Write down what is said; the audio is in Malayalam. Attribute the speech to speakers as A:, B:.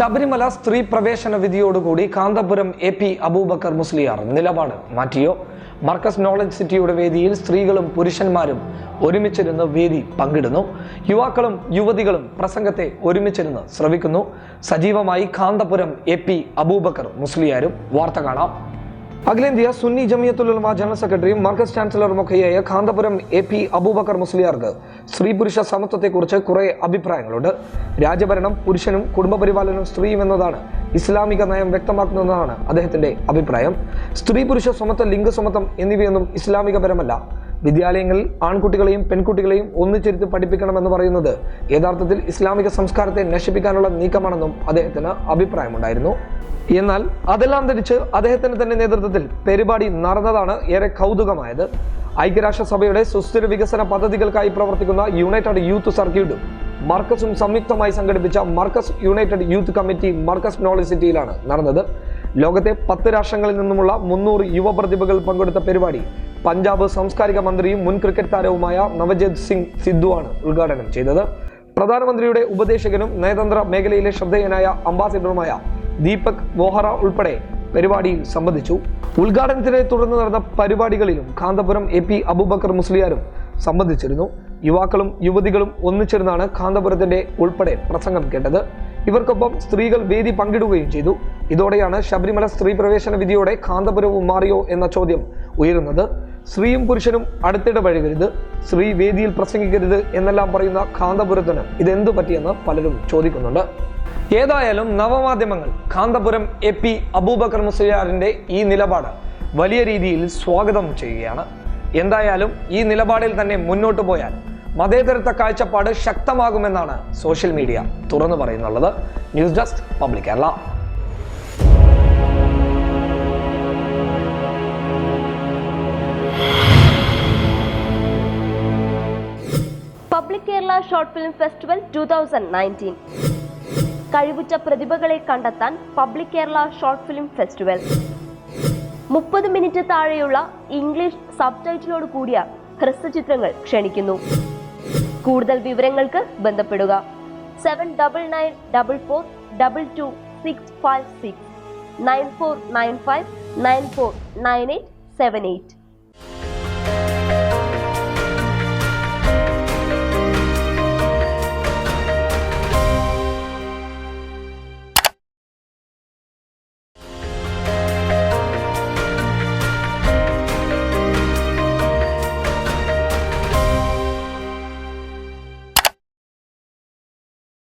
A: ശബരിമല സ്ത്രീ പ്രവേശന വിധിയോടുകൂടി കാന്തപുരം എ പി അബൂബക്കർ മുസ്ലിയാർ നിലപാട് മാറ്റിയോ? മർക്കസ് നോളജ് സിറ്റിയുടെ വേദിയിൽ സ്ത്രീകളും പുരുഷന്മാരും ഒരുമിച്ചിരുന്ന് വേദി പങ്കിടുന്നു. യുവാക്കളും യുവതികളും പ്രസംഗത്തെ ഒരുമിച്ചിരുന്ന് ശ്രവിക്കുന്നു. സജീവമായി കാന്തപുരം എ പി അബൂബക്കർ മുസ്ലിയാരും വാർത്ത കാണാം. അഖിലേന്ത്യാ സുന്നി ജമിയത്തുലമ ജനറൽ സെക്രട്ടറി മർക്കസ് ചാൻസലറുമൊക്കെയായ കാന്തപുരം എ പി അബൂബക്കർ മുസ്ലിയാർക്ക് സ്ത്രീ പുരുഷ സമത്വത്തെക്കുറിച്ച് കുറെ അഭിപ്രായങ്ങളുണ്ട്. രാജഭരണം പുരുഷനും കുടുംബപരിപാലനം സ്ത്രീയും എന്നതാണ് ഇസ്ലാമിക നയം വ്യക്തമാക്കുന്നതാണ് അദ്ദേഹത്തിന്റെ അഭിപ്രായം. സ്ത്രീ പുരുഷ സമത്വം ലിംഗ സമത്വം എന്നിവയൊന്നും ഇസ്ലാമികപരമല്ല. വിദ്യാലയങ്ങളിൽ ആൺകുട്ടികളെയും പെൺകുട്ടികളെയും ഒന്നിച്ചിരുത്തി പഠിപ്പിക്കണമെന്ന് പറയുന്നത് യഥാർത്ഥത്തിൽ ഇസ്ലാമിക സംസ്കാരത്തെ നശിപ്പിക്കാനുള്ള നീക്കമാണെന്നും അദ്ദേഹത്തിന് അഭിപ്രായമുണ്ടായിരുന്നു. എന്നാൽ അതെല്ലാം ധരിച്ച് അദ്ദേഹത്തിന്റെ തന്നെ നേതൃത്വത്തിൽ പരിപാടി നടന്നതാണ് ഏറെ കൗതുകമായത്. ഐക്യരാഷ്ട്രസഭയുടെ സുസ്ഥിര വികസന പദ്ധതികൾക്കായി പ്രവർത്തിക്കുന്ന യുണൈറ്റഡ് യൂത്ത് സർക്യൂട്ടും മർക്കസും സംയുക്തമായി സംഘടിപ്പിച്ച Markaz united youth committee Markaz knowledge സിറ്റിയിലാണ് നടന്നത്. ലോകത്തെ പത്ത് രാഷ്ട്രങ്ങളിൽ നിന്നുമുള്ള മുന്നൂറ് യുവപ്രതിഭകൾ പങ്കെടുത്ത പരിപാടി പഞ്ചാബ് സാംസ്കാരിക മന്ത്രിയും മുൻ ക്രിക്കറ്റ് താരവുമായ നവജോത് സിംഗ് സിദ്ധുവാണ് ഉദ്ഘാടനം ചെയ്തത്. പ്രധാനമന്ത്രിയുടെ ഉപദേശകനും നയതന്ത്ര മേഖലയിലെ ശ്രദ്ധേയനായ അംബാസിഡറുമായ ദീപക് വോഹറ ഉൾപ്പെടെ പരിപാടിയിൽ സംബന്ധിച്ചു. ഉദ്ഘാടനത്തിനെ തുടർന്ന് നടന്ന പരിപാടികളിലും കാന്തപുരം എ പി അബൂബക്കർ മുസ്ലിയാരും സംബന്ധിച്ചിരുന്നു. യുവാക്കളും യുവതികളും ഒന്നിച്ചിരുന്നാണ് കാന്തപുരത്തിന്റെ ഉൾപ്പെടെ പ്രസംഗം കേട്ടത്. ഇവർക്കൊപ്പം സ്ത്രീകൾ വേദി പങ്കിടുകയും ചെയ്തു. ഇതോടെയാണ് ശബരിമല സ്ത്രീ പ്രവേശന വിധിയോടെ കാന്തപുരവും മാറിയോ എന്ന ചോദ്യം ഉയരുന്നത്. സ്ത്രീയും പുരുഷനും അടുത്തിടെ വഴുകരുത് സ്ത്രീ വേദിയിൽ പ്രസംഗിക്കരുത് എന്നെല്ലാം പറയുന്ന കാന്തപുരത്തിന് ഇതെന്തു പറ്റിയെന്ന് പലരും ചോദിക്കുന്നുണ്ട്. ഏതായാലും നവമാധ്യമങ്ങൾ കാന്തപുരം എ പി അബൂബക്കർ മുസ്ലിയാറിന്റെ ഈ നിലപാട് വലിയ രീതിയിൽ സ്വാഗതം ചെയ്യുകയാണ്. എന്തായാലും ഈ നിലപാടിൽ തന്നെ മുന്നോട്ട് പോയാൽ മതേതരത്വ കാഴ്ചപ്പാട് ശക്തമാകുമെന്നാണ് സോഷ്യൽ മീഡിയ തുറന്നു പറയുന്നുള്ളത്. News desk public Kerala.
B: Public Kerala short film festival two thousand nineteen. കഴിവുറ്റ പ്രതിഭകളെ കണ്ടെത്താൻ public Kerala short film festival. മുപ്പത് മിനിറ്റ് താഴെയുള്ള ഇംഗ്ലീഷ് സബ് ടൈറ്റിലോട് കൂടിയ ഹ്രസ്വചിത്രങ്ങൾ ക്ഷണിക്കുന്നു. കൂടുതൽ വിവരങ്ങൾക്ക് ബന്ധപ്പെടുക. Seven double nine double four double two six five six nine four nine five nine four nine eight seven eight